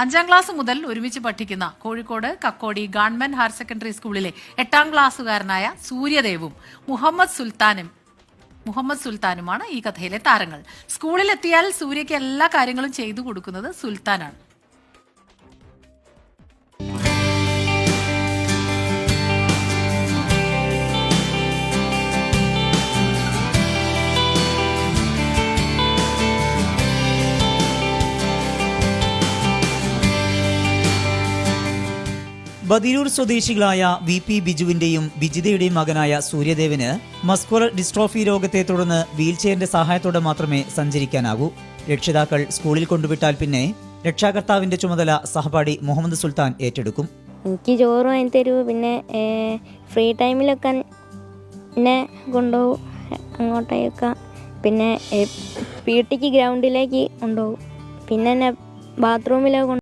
അഞ്ചാം ക്ലാസ് മുതൽ ഒരുമിച്ച് പഠിക്കുന്ന Kozhikode Kakkodi government higher secondary സ്കൂളിലെ എട്ടാം ക്ലാസ്സുകാരനായ സൂര്യദേവും മുഹമ്മദ് സുൽത്താനും മുഹമ്മദ് സുൽത്താനുമാണ് ഈ കഥയിലെ താരങ്ങൾ. സ്കൂളിലെത്തിയാൽ സൂര്യയ്ക്ക് എല്ലാ കാര്യങ്ങളും ചെയ്തു കൊടുക്കുന്നത് സുൽത്താനാണ്. ബദിരൂർ സ്വദേശികളായ വി പി ബിജുവിന്റെയും ബിജിതയുടെയും മകനായ സൂര്യദേവന് മസ്കുലർ ഡിസ്ട്രോഫി രോഗത്തെ തുടർന്ന് വീൽചെയറിന്റെ സഹായത്തോടെ മാത്രമേ സഞ്ചരിക്കാനാകൂ. രക്ഷിതാക്കൾ സ്കൂളിൽ കൊണ്ടുവിട്ടാൽ പിന്നെ രക്ഷാകർത്താവിന്റെ ചുമതല സഹപാഠി മുഹമ്മദ് സുൽത്താൻ ഏറ്റെടുക്കും. എനിക്ക് ചോറ് വാങ്ങി തരൂ പിന്നെ ഫ്രീ ടൈമിലൊക്കെ എന്നെ കൊണ്ടുപോകും അങ്ങോട്ടേക്ക്. പിന്നെ പി ഗ്രൗണ്ടിലേക്ക് കൊണ്ടുപോകും. പിന്നെ എന്നെ